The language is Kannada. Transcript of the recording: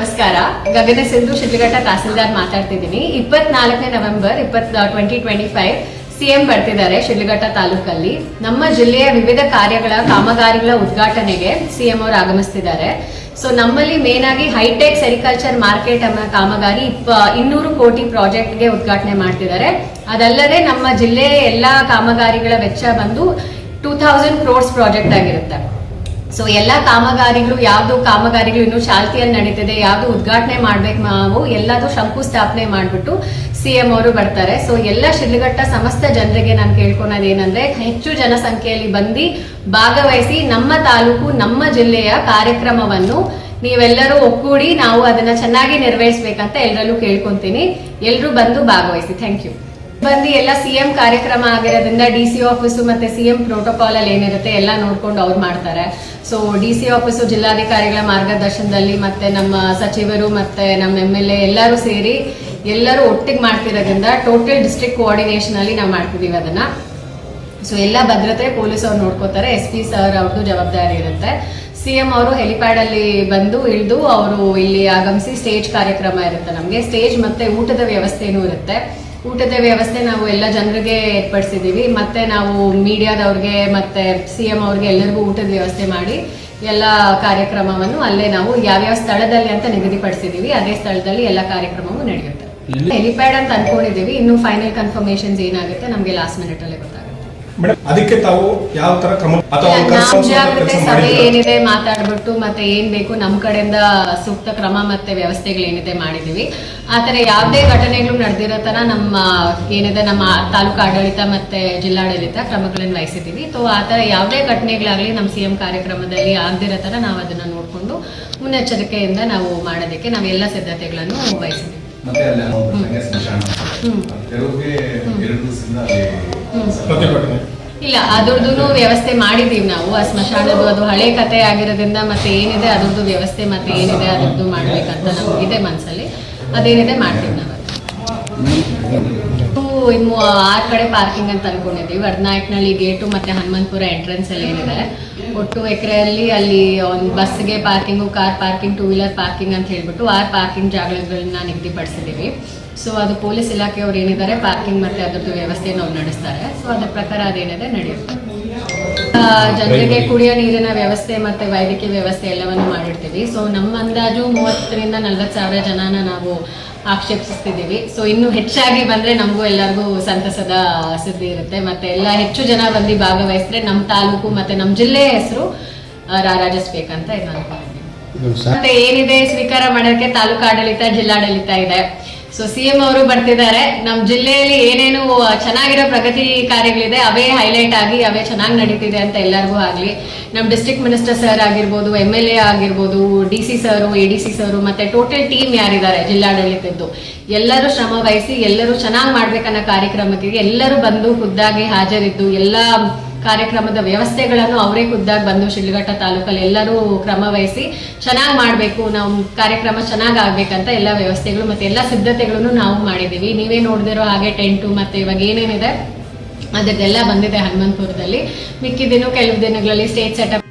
ನಮಸ್ಕಾರ. ಗಗನ ಸಿಂಧು ಶಿಡ್ಲಘಟ್ಟ ತಹಸೀಲ್ದಾರ್ ಮಾತಾಡ್ತಿದ್ದೀನಿ. ಇಪ್ಪತ್ನಾಲ್ಕನೇ ನವೆಂಬರ್ ಇಪ್ಪತ್ ಟ್ವೆಂಟಿ ಟ್ವೆಂಟಿ ಫೈವ್ ಸಿಎಂ ಬರ್ತಿದ್ದಾರೆ ಶಿಡ್ಲಘಟ್ಟ ತಾಲೂಕಲ್ಲಿ. ನಮ್ಮ ಜಿಲ್ಲೆಯ ವಿವಿಧ ಕಾರ್ಯಗಳ ಕಾಮಗಾರಿಗಳ ಉದ್ಘಾಟನೆಗೆ ಸಿಎಂ ಅವರು ಆಗಮಿಸ್ತಿದ್ದಾರೆ. ಸೊ ನಮ್ಮಲ್ಲಿ ಮೇನ್ ಆಗಿ ಹೈಟೆಕ್ ಸೆರಿಕಲ್ಚರ್ ಮಾರ್ಕೆಟ್ ಎಂಬ ಕಾಮಗಾರಿ ಇಪ್ಪ, ಇನ್ನೂರು ಕೋಟಿ ಪ್ರಾಜೆಕ್ಟ್ಗೆ ಉದ್ಘಾಟನೆ ಮಾಡ್ತಿದ್ದಾರೆ. ಅದಲ್ಲದೆ ನಮ್ಮ ಜಿಲ್ಲೆಯ ಎಲ್ಲ ಕಾಮಗಾರಿಗಳ ವೆಚ್ಚ ಬಂದು ಟೂ ಥೌಸಂಡ್ ಕ್ರೋರ್ಸ್ ಪ್ರಾಜೆಕ್ಟ್ ಆಗಿರುತ್ತೆ. ಸೊ ಎಲ್ಲ ಕಾಮಗಾರಿಗಳು, ಯಾವುದು ಕಾಮಗಾರಿಗಳು ಇನ್ನು ಚಾಲ್ತಿಯಲ್ಲಿ ನಡೀತಿದೆ, ಯಾವುದು ಉದ್ಘಾಟನೆ ಮಾಡ್ಬೇಕು ನಾವು, ಎಲ್ಲದೂ ಶಂಕುಸ್ಥಾಪನೆ ಮಾಡ್ಬಿಟ್ಟು ಸಿಎಂ ಅವರು ಬರ್ತಾರೆ. ಸೊ ಎಲ್ಲ ಶಿಡ್ಲಘಟ್ಟ ಸಮಸ್ತ ಜನರಿಗೆ ನಾನು ಕೇಳ್ಕೊಳೋದು ಏನಂದ್ರೆ ಹೆಚ್ಚು ಜನಸಂಖ್ಯೆಯಲ್ಲಿ ಬಂದು ಭಾಗವಹಿಸಿ ನಮ್ಮ ತಾಲೂಕು, ನಮ್ಮ ಜಿಲ್ಲೆಯ ಕಾರ್ಯಕ್ರಮವನ್ನು ನೀವೆಲ್ಲರೂ ಒಕ್ಕೂಡಿ ನಾವು ಅದನ್ನ ಚೆನ್ನಾಗಿ ನೆರವೇರಿಸಬೇಕಂತ ಎಲ್ಲರಲ್ಲೂ ಕೇಳ್ಕೊಂತೀನಿ. ಎಲ್ಲರೂ ಬಂದು ಭಾಗವಹಿಸಿ. ಥ್ಯಾಂಕ್ ಯು ಬಂದು ಎಲ್ಲ ಸಿಎಂ ಕಾರ್ಯಕ್ರಮ ಆಗಿರೋದ್ರಿಂದ ಡಿ ಸಿ ಆಫೀಸು ಮತ್ತೆ ಸಿಎಂ ಪ್ರೋಟೋಕಾಲ್ ಅಲ್ಲಿ ಏನಿರುತ್ತೆ ಎಲ್ಲ ನೋಡ್ಕೊಂಡು ಅವ್ರು ಮಾಡ್ತಾರೆ. ಸೊ ಡಿ ಸಿ ಆಫೀಸು ಜಿಲ್ಲಾಧಿಕಾರಿಗಳ ಮಾರ್ಗದರ್ಶನದಲ್ಲಿ ಮತ್ತೆ ನಮ್ಮ ಸಚಿವರು ಮತ್ತೆ ನಮ್ಮ ಎಂ ಎಲ್ ಎ ಎಲ್ಲರೂ ಸೇರಿ ಎಲ್ಲರೂ ಒಟ್ಟಿಗೆ ಮಾಡ್ತಿರೋದ್ರಿಂದ ಟೋಟಲ್ ಡಿಸ್ಟ್ರಿಕ್ಟ್ ಕೋಆರ್ಡಿನೇಷನ್ ಅಲ್ಲಿ ನಾವು ಮಾಡ್ತಿದೀವಿ ಅದನ್ನ. ಸೊ ಎಲ್ಲ ಭದ್ರತೆ ಪೊಲೀಸ್ ಅವ್ರು ನೋಡ್ಕೋತಾರೆ. ಎಸ್ ಪಿ ಸರ್ ಅವ್ರದ್ದು ಜವಾಬ್ದಾರಿ ಇರುತ್ತೆ. ಸಿಎಂ ಅವರು ಹೆಲಿಪ್ಯಾಡ್ ಅಲ್ಲಿ ಬಂದು ಇಳಿದು ಅವರು ಇಲ್ಲಿ ಆಗಮಿಸಿ ಸ್ಟೇಜ್ ಕಾರ್ಯಕ್ರಮ ಇರುತ್ತೆ ನಮಗೆ. ಸ್ಟೇಜ್ ಮತ್ತೆ ಊಟದ ವ್ಯವಸ್ಥೆನೂ ಇರುತ್ತೆ. ಊಟದ ವ್ಯವಸ್ಥೆ ನಾವು ಎಲ್ಲ ಜನರಿಗೆ ಏರ್ಪಡಿಸಿದ್ದೀವಿ. ಮತ್ತೆ ನಾವು ಮೀಡಿಯಾದವ್ರಿಗೆ ಮತ್ತೆ ಸಿಎಂ ಅವ್ರಿಗೆ ಎಲ್ಲರಿಗೂ ಊಟದ ವ್ಯವಸ್ಥೆ ಮಾಡಿ ಎಲ್ಲ ಕಾರ್ಯಕ್ರಮವನ್ನು ಅಲ್ಲೇ ನಾವು ಯಾವ್ಯಾವ ಸ್ಥಳದಲ್ಲಿ ಅಂತ ನಿಗದಿಪಡಿಸಿದ್ದೀವಿ. ಅದೇ ಸ್ಥಳದಲ್ಲಿ ಎಲ್ಲ ಕಾರ್ಯಕ್ರಮವೂ ನಡೆಯುತ್ತೆ. ಹೆಲಿಪ್ಯಾಡ್ ಅಂತ ಅನ್ಕೊಂಡಿದ್ದೀವಿ. ಇನ್ನು ಫೈನಲ್ ಕನ್ಫರ್ಮೇಶನ್ಸ್ ಏನಾಗುತ್ತೆ ನಮಗೆ ಲಾಸ್ಟ್ ಮಿನಿಟಲ್ಲೇ ಗೊತ್ತಾಗುತ್ತೆ. ಮೇಡಮ್ ಅದಕ್ಕೆ ತಾವು ಯಾವ ತರ ಕ್ರಮ ಅಥವಾ ಸಭೆ ಏನಿದೆ ಮಾತಾಡ್ಬಿಟ್ಟು ಮತ್ತೆ ಏನ್ ಬೇಕು ನಮ್ ಕಡೆಯಿಂದ ಸೂಕ್ತ ಕ್ರಮ ಮತ್ತೆ ವ್ಯವಸ್ಥೆಗಳು ಏನಿದೆ ಮಾಡಿದೀವಿ ಆತರ ಯಾವುದೇ ಘಟನೆಗಳು ನಡೆದಿರೋ ತರ ನಮ್ಮ ಏನಿದೆ ನಮ್ಮ ತಾಲೂಕು ಆಡಳಿತ ಮತ್ತೆ ಜಿಲ್ಲಾಡಳಿತ ಕ್ರಮಗಳನ್ನು ವಹಿಸಿದೀವಿ ಸೊ ಆತರ ಯಾವುದೇ ಘಟನೆಗಳಾಗ್ಲಿ ನಮ್ಮ ಸಿಎಂ ಕಾರ್ಯಕ್ರಮದಲ್ಲಿ ಆಗದಿರೋ ತರ ನಾವು ಅದನ್ನ ನೋಡ್ಕೊಂಡು ಮುನ್ನೆಚ್ಚರಿಕೆಯಿಂದ ನಾವು ಮಾಡೋದಕ್ಕೆ ನಾವೆಲ್ಲ ಸಿದ್ಧತೆಗಳನ್ನು ವಹಿಸಿದೀವಿ ಮತ್ತೆ ಅಲ್ಲಿ ಒಂದು ಸಂಘ ಸ್ಮಶಾನ. ತೆರವಿಗೆ ಎರಡು ದಿವಸದಿಂದ ಅಲ್ಲಿ ಇಲ್ಲ ಅದ್ರದ್ದು ವ್ಯವಸ್ಥೆ ಮಾಡಿದೀವಿ ನಾವು. ಆ ಸ್ಮಶಾನದ್ದು ಅದು ಹಳೆ ಕತೆ ಆಗಿರೋದ್ರಿಂದ ಮತ್ತೆ ಏನಿದೆ ಅದ್ರದ್ದು ವ್ಯವಸ್ಥೆ ಮತ್ತೆ ಏನಿದೆ ಅದ್ರದ್ದು ಮಾಡ್ಬೇಕಂತ ನಮಗಿದೆ ಮನಸ್ಸಲ್ಲಿ ಅದೇನಿದೆ ಮಾಡ್ತೀವಿ ನಾವು ಅದು. ಇನ್ನು ಆರು ಕಡೆ ಪಾರ್ಕಿಂಗ್ ಅಂತ ಅನ್ಕೊಂಡಿದ್ದೀವಿ ವಡ್ನಾಯಕ್ನಳ್ಳಿ ಗೇಟು ಮತ್ತೆ ಹನುಮಂತಪುರ ಎಂಟ್ರೆನ್ಸ್ ಅಲ್ಲಿ ಏನಿದೆ. ಒಟ್ಟು ಎಕರೆಯಲ್ಲಿ ಅಲ್ಲಿ ಒಂದು ಬಸ್ಗೆ parking car parking two wheeler parking ಅಂತ ಹೇಳ್ಬಿಟ್ಟು ಆರು ಪಾರ್ಕಿಂಗ್ ಜಾಗಗಳನ್ನ ನಿಗದಿಪಡಿಸಿದ್ದೀವಿ. ಸೊ ಅದು ಪೊಲೀಸ್ ಇಲಾಖೆಯವ್ರು ಏನಿದ್ದಾರೆ ಪಾರ್ಕಿಂಗ್ ಮತ್ತೆ ಅದರದ್ದು ವ್ಯವಸ್ಥೆಯನ್ನು ಅವ್ರು ನಡೆಸ್ತಾರೆ. ಸೊ ಅದ್ರ ಪ್ರಕಾರ ಅದೇನಿದೆ, ನಡೆಯುತ್ತೆ. ಜನರಿಗೆ ಕುಡಿಯೋ ನೀರಿನ ವ್ಯವಸ್ಥೆ ಮತ್ತೆ ವೈದ್ಯಕೀಯ ವ್ಯವಸ್ಥೆ ಎಲ್ಲವನ್ನು ಮಾಡಿರ್ತೀವಿ. ಸೊ ನಮ್ಮ ಅಂದಾಜು ಮೂವತ್ತರಿಂದ ನಲ್ವತ್ತು ಸಾವಿರ ಜನನ ನಾವು ಆಕ್ಷೇಪಿಸ್ತಿದ್ದೀವಿ. ಸೊ ಇನ್ನು ಹೆಚ್ಚಾಗಿ ಬಂದ್ರೆ ನಮಗೂ ಎಲ್ಲರಿಗೂ ಸಂತಸದ ಸುದ್ದಿ ಇರುತ್ತೆ. ಮತ್ತೆ ಎಲ್ಲ ಹೆಚ್ಚು ಜನ ಬಂದು ಭಾಗವಹಿಸಿದ್ರೆ ನಮ್ಮ ತಾಲೂಕು ಮತ್ತೆ ನಮ್ಮ ಜಿಲ್ಲೆಯ ಹೆಸರು ರಾರಾಜಿಸ್ಬೇಕಂತ ಇದು ಅನ್ಕೊಂಡಿದ್ದೀನಿ. ಮತ್ತೆ ಏನಿದೆ? ಸ್ವೀಕಾರ ಮಾಡೋಕೆ ತಾಲೂಕು ಆಡಳಿತ ಜಿಲ್ಲಾಡಳಿತ ಇದೆ. ಸೊ ಸಿಎಂ ಅವರು ಬರ್ತಿದ್ದಾರೆ. ನಮ್ಮ ಜಿಲ್ಲೆಯಲ್ಲಿ ಏನೇನು ಚೆನ್ನಾಗಿರೋ ಪ್ರಗತಿ ಕಾರ್ಯಗಳಿದೆ, ಅವೇ ಹೈಲೈಟ್ ಆಗಿ, ಅವೇ ಚೆನ್ನಾಗಿ ನಡೀತಿದೆ ಅಂತ ಎಲ್ಲರಿಗೂ ಆಗಲಿ. ನಮ್ಮ ಡಿಸ್ಟ್ರಿಕ್ಟ್ ಮಿನಿಸ್ಟರ್ ಸರ್ ಆಗಿರ್ಬೋದು ಎಂ ಎಲ್ ಎ ಆಗಿರ್ಬೋದು D C sir A D C sir ಮತ್ತು ಟೋಟಲ್ ಟೀಮ್ ಯಾರಿದ್ದಾರೆ ಜಿಲ್ಲಾಡಳಿತದ್ದು. ಎಲ್ಲರೂ ಶ್ರಮ ವಹಿಸಿ, ಎಲ್ಲರೂ ಚೆನ್ನಾಗಿ ಮಾಡ್ಬೇಕನ್ನೋ ಕಾರ್ಯಕ್ರಮಕ್ಕೆ ಎಲ್ಲರೂ ಬಂದು ಖುದ್ದಾಗಿ ಹಾಜರಿದ್ದು, ಎಲ್ಲ ಕಾರ್ಯಕ್ರಮದ ವ್ಯವಸ್ಥೆಗಳನ್ನು ಅವರೇ ಖುದ್ದಾಗಿ ಬಂದು ಶಿಡ್ಲಘಟ್ಟ ತಾಲೂಕಲ್ಲಿ ಎಲ್ಲರೂ ಕ್ರಮ ವಹಿಸಿ ಚೆನ್ನಾಗಿ ಮಾಡಬೇಕು, ನಾವು ಕಾರ್ಯಕ್ರಮ ಚೆನ್ನಾಗಿ ಆಗ್ಬೇಕಂತ ಎಲ್ಲ ವ್ಯವಸ್ಥೆಗಳು ಮತ್ತು ಎಲ್ಲ ಸಿದ್ಧತೆಗಳನ್ನು ನಾವು ಮಾಡಿದ್ದೀವಿ. ನೀವೇ ನೋಡಿದಿರೋ ಹಾಗೆ ಟೆಂಟು ಮತ್ತು ಇವಾಗ ಏನೇನಿದೆ ಅದರದ್ದೆಲ್ಲ ಬಂದಿದೆ ಹನುಮಂತಪುರದಲ್ಲಿ. ಮಿಕ್ಕಿದಿನ್ನು ಕೆಲವು ದಿನಗಳಲ್ಲಿ ಸ್ಟೇಜ್ ಸೆಟಪ್